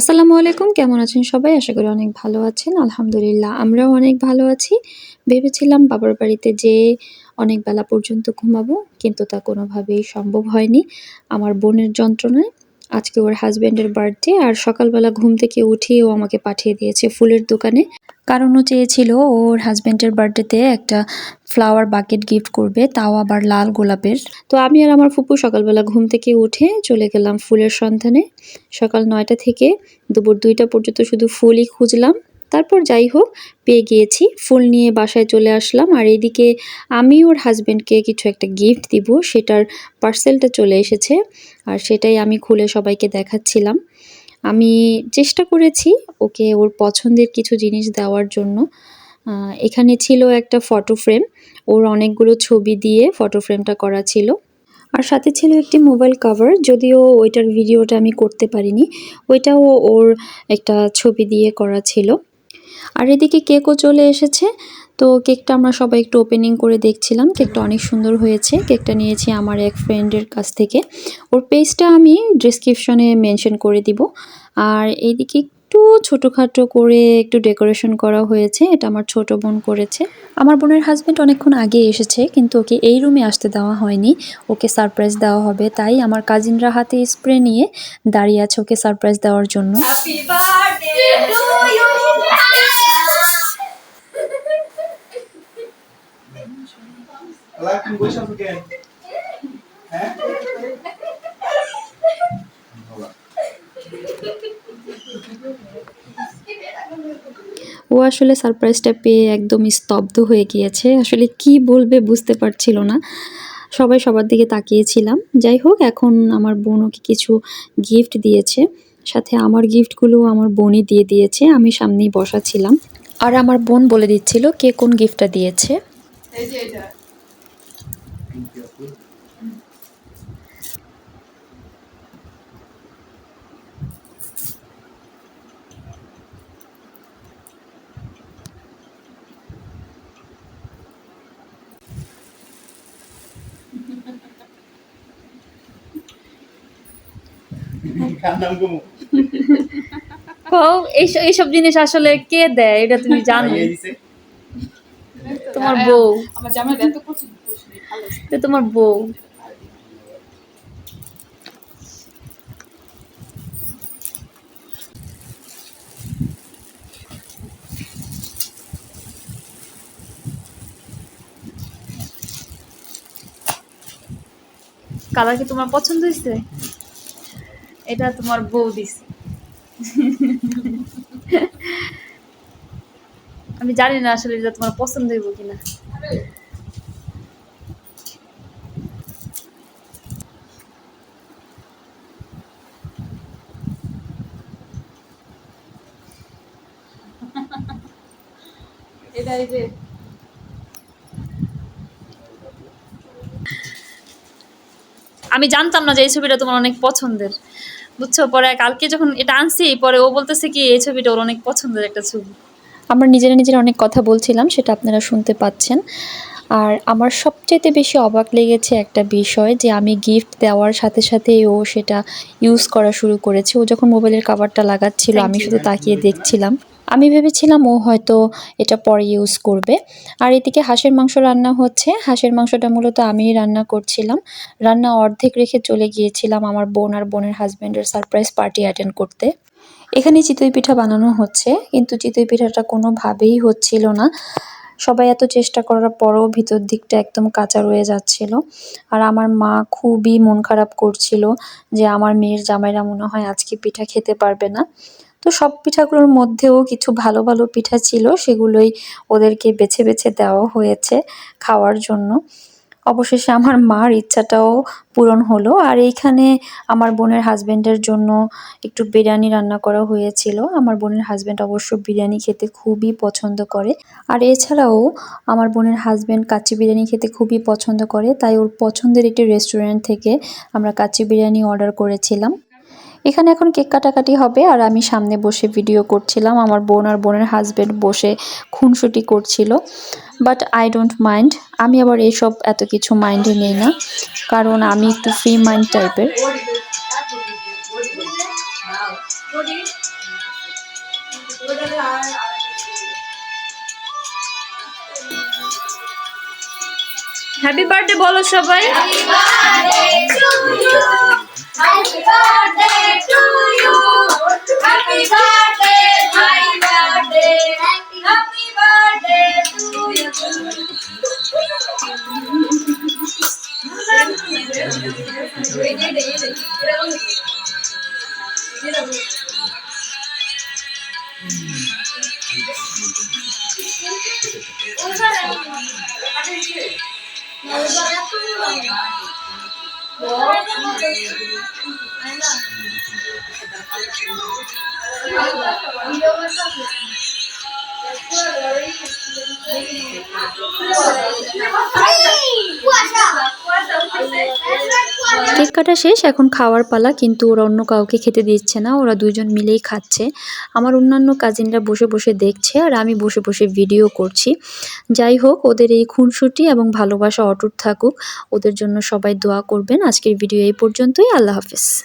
আসসালামু আলাইকুম, কেমন আছেন সবাই? আশা করি অনেক ভালো আছেন। আলহামদুলিল্লাহ, আমরাও অনেক ভালো আছি। ভেবেছিলাম বাবার বাড়িতে যে অনেক বেলা পর্যন্ত ঘুমাবো, কিন্তু তা কোনোভাবেই সম্ভব হয়নি। আমার বোনের যন্ত্রণায় আজকে ওর হাজব্যান্ডের বার্থডে আর সকালবেলা ঘুম থেকে উঠিয়ে ও আমাকে পাঠিয়ে দিয়েছে ফুলের দোকানে। কারণ ও চেয়েছিল ওর হাজব্যান্ডের বার্থডেতে একটা ফ্লাওয়ার বাকেট গিফট করবে, তাও আবার লাল গোলাপের। তো আমি আর আমার ফুপু সকালবেলা ঘুম থেকে উঠে চলে গেলাম ফুলের সন্ধানে। সকাল নয়টা থেকে দুপুর দুইটা পর্যন্ত শুধু ফুলই খুঁজলাম। তারপর যাই হোক, পেয়ে গিয়েছি। ফুল নিয়ে বাসায় চলে আসলাম আর এইদিকে আমি ওর হাজব্যান্ডকে কিছু একটা গিফট দিব, সেটার পার্সেলটা চলে এসেছে। আর সেটাই আমি খুলে সবাইকে দেখাচ্ছিলাম। আমি চেষ্টা করেছি ওকে ওর পছন্দের কিছু জিনিস দেওয়ার জন্য। এখানে ছিল একটা ফটো ফ্রেম ওর অনেকগুলো ছবি দিয়ে ফটো ফ্রেমটা করা ছিল। আর সাথে ছিল একটি মোবাইল কভার যদিও ওইটার ভিডিওটা আমি করতে পারিনি, ওইটাও ওর একটা ছবি দিয়ে করা ছিল। আর এদিকে কেকও চলে এসেছে। তো কেকটা আমরা সবাই একটু ওপেনিং করে দেখছিলাম। কেকটা অনেক সুন্দর হয়েছে। কেকটা নিয়েছি আমার এক ফ্রেন্ডের কাছ থেকে। ওর পেজটা আমি ডিসক্রিপশনে মেনশন করে দিব। আর এইদিকে একটু ছোটোখাটো করে একটু ডেকোরেশন করা হয়েছে। এটা আমার ছোট বোন করেছে। আমার বোনের হাজব্যান্ড অনেকক্ষণ আগে এসেছে, কিন্তু ওকে এই রুমে আসতে দেওয়া হয়নি। ওকে সারপ্রাইজ দেওয়া হবে। তাই আমার কাজিনরা হাতে স্প্রে নিয়ে দাঁড়িয়ে আছে ওকে সারপ্রাইজ দেওয়ার জন্য। হ্যাঁ? ও আসলে সারপ্রাইজটা পেয়ে একদম স্তব্ধ হয়ে গিয়েছে। আসলে কি বলবে বুঝতে পারছিল না। সবাই সবার দিকে তাকিয়েছিলাম। যাই হোক এখন আমার বোন ওকে কিছু গিফট দিয়েছে। সাথে আমার গিফটগুলো আমার বোনই দিয়ে দিয়েছে। আমি সামনেই বসা ছিলাম আর আমার বোন বলে দিচ্ছিল কে কোন গিফটটা দিয়েছে। এই যে এটা। কার নাম গুমু? এইসব এইসব জিনিস আসলে কে দেয়? এটা তুমি জানো তোমার বউ। আমার জামাই এত পছন্দ তো তোমার বউ। কালার কি তোমার পছন্দ হয়েছে এটা তোমার বউ দিছে। আমি জানি না আসলে এটা তোমার পছন্দ হইব কিনা। এটা এই যে আমি জানতাম না যে এই ছবিটা তোমার অনেক পছন্দের। বুঝছ? পরে কালকে যখন এটা আনছি পরে ও বলতেছে কি এই ছবিটা ওর অনেক পছন্দের একটা ছবি। আমরা নিজেরা নিজেরা অনেক কথা বলছিলাম সেটা আপনারা শুনতে পাচ্ছেন। আর আমার সবচেয়ে বেশি অবাক লেগেছে একটা বিষয় যে আমি গিফট দেওয়ার সাথে সাথে ও সেটা ইউজ করা শুরু করেছে। ও যখন মোবাইলের কাভারটা লাগাচ্ছিল আমি শুধু তাকিয়ে দেখছিলাম। আমি ভেবেছিলাম ও হয়তো এটা পরে ইউজ করবে। আর এদিকে হাঁসের মাংস রান্না হচ্ছে। হাঁসের মাংসটা মূলত আমিই রান্না করছিলাম। রান্না অর্ধেক রেখে চলে গিয়েছিলাম আমার বোন আর বোনের হাজব্যান্ডের সারপ্রাইজ পার্টি অ্যাটেন্ড করতে। এখানে চিতই পিঠা বানানো হচ্ছে কিন্তু চিতই পিঠাটা কোনোভাবেই হচ্ছিল না। সবাই এত চেষ্টা করার পরেও ভিতর দিকটা একদম কাঁচা রয়ে যাচ্ছিল। আর আমার মা খুবই মন খারাপ করছিল যে আমার মেয়ের জামাইরা মনে হয় আজকে পিঠা খেতে পারবে না। তো সব পিঠাগুলোর মধ্যেও কিছু ভালো ভালো পিঠা ছিল, সেগুলোই ওদেরকে বেছে বেছে দেওয়া হয়েছে খাওয়ার জন্য। অবশেষে আমার মার ইচ্ছাটাও পূরণ হলো। আর এইখানে আমার বোনের হাজব্যান্ডের জন্য একটু বিরিয়ানি রান্না করা হয়েছিল। আমার বোনের হাজব্যান্ড অবশ্য বিরিয়ানি খেতে খুবই পছন্দ করে। আর এছাড়াও আমার বোনের হাজব্যান্ড কাচ্চি বিরিয়ানি খেতে খুবই পছন্দ করে। তাই ওর পছন্দের একটি রেস্টুরেন্ট থেকে আমরা কাচ্চি বিরিয়ানি অর্ডার করেছিলাম। এখানে এখন কেক কাটাকাটি হবে আর আমি সামনে বসে ভিডিও করছিলাম। আমার বোন আর বোনের হাজবেন্ড বসে খুনসুটি করছিল। বাট আই ডোন্ট মাইন্ড আমি আবার এইসব এত কিছু মাইন্ডে নেই না। কারণ আমি একটু ফ্রি মাইন্ড টাইপের হ্যাপি বার্থডে বলো সবাই। Happy birthday to you. Happy birthday, my Hey! What's up? What's up? Cake কাটা শেষ, এখন খাওয়ার পালা, কিন্তু ওরা অন্য কাউকে খেতে দিচ্ছে না, ওরা দুজন মিলেই খাচ্ছে। আমার অন্যান্য কাজিনরা বসে বসে দেখছে, আর আমি বসে বসে ভিডিও করছি। যাই হোক, ওদের এই খুনসুটি এবং ভালোবাসা অটুট থাকুক। ওদের জন্য সবাই দোয়া করবেন। আজকের ভিডিও এই পর্যন্তই। আল্লাহ হাফিজ।